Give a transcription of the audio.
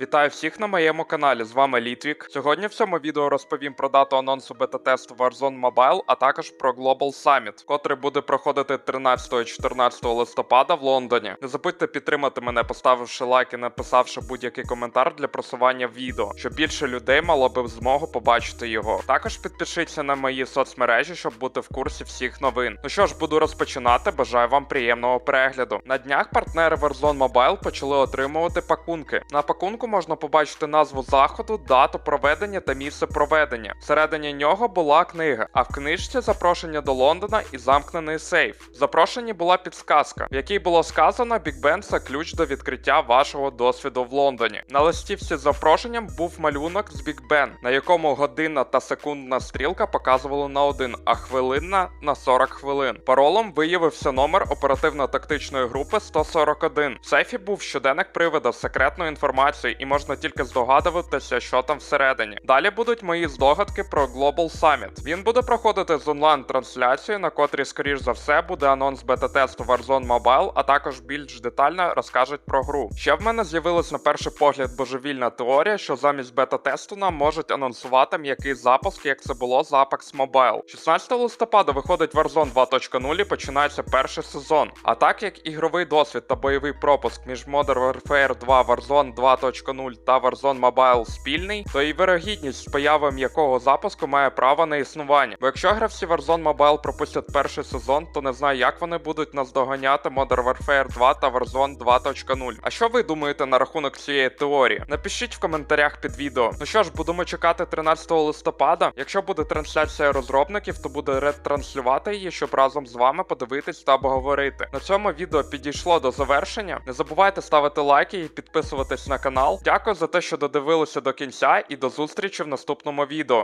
Вітаю всіх на моєму каналі. З вами Літвік. Сьогодні в цьому відео розповім про дату анонсу бета-тесту Warzone Mobile, а також про Global Summit, котрий буде проходити 13-14 листопада в Лондоні. Не забудьте підтримати мене, поставивши лайк і написавши будь-який коментар для просування відео, щоб більше людей мало би змогу побачити його. Також підпишіться на мої соцмережі, щоб бути в курсі всіх новин. Ну що ж, буду розпочинати. Бажаю вам приємного перегляду. На днях партнери Warzone Mobile почали отримувати пакунки. На пакунку можна побачити назву заходу, дату проведення та місце проведення. Всередині нього була книга, а в книжці запрошення до Лондона і замкнений сейф. В запрошенні була підсказка, в якій було сказано Big Ben – це ключ до відкриття вашого досвіду в Лондоні. На листівці з запрошенням був малюнок з Big Ben, на якому годинна та секундна стрілка показували на один, а хвилинна на 40 хвилин. Паролом виявився номер оперативно-тактичної групи 141. В сейфі був щоденник привида з секретною інформацією, і можна тільки здогадуватися, що там всередині. Далі будуть мої здогадки про Global Summit. Він буде проходити з онлайн-трансляцією, на котрій, скоріш за все, буде анонс бета-тесту Warzone Mobile, а також більш детально розкажуть про гру. Ще в мене з'явилась на перший погляд божевільна теорія, що замість бета-тесту нам можуть анонсувати м'який запуск, як це було з Apex Mobile. 16 листопада виходить Warzone 2.0 і починається перший сезон. А так як ігровий досвід та бойовий пропуск між Modern Warfare 2, Warzone 2.0 та Warzone Mobile спільний, то і вирогідність з появи м'якого запуску має право на існування. Бо якщо гравці Warzone Mobile пропустять перший сезон, то не знаю, як вони будуть наздоганяти Modern Warfare 2 та Warzone 2.0. А що ви думаєте на рахунок цієї теорії? Напишіть в коментарях під відео. Ну що ж, будемо чекати 13 листопада. Якщо буде трансляція розробників, то буде ретранслювати її, щоб разом з вами подивитись та обговорити. На цьому відео підійшло до завершення. Не забувайте ставити лайки і підписуватись на Дякую за те, що додивилися до кінця, і до зустрічі в наступному відео.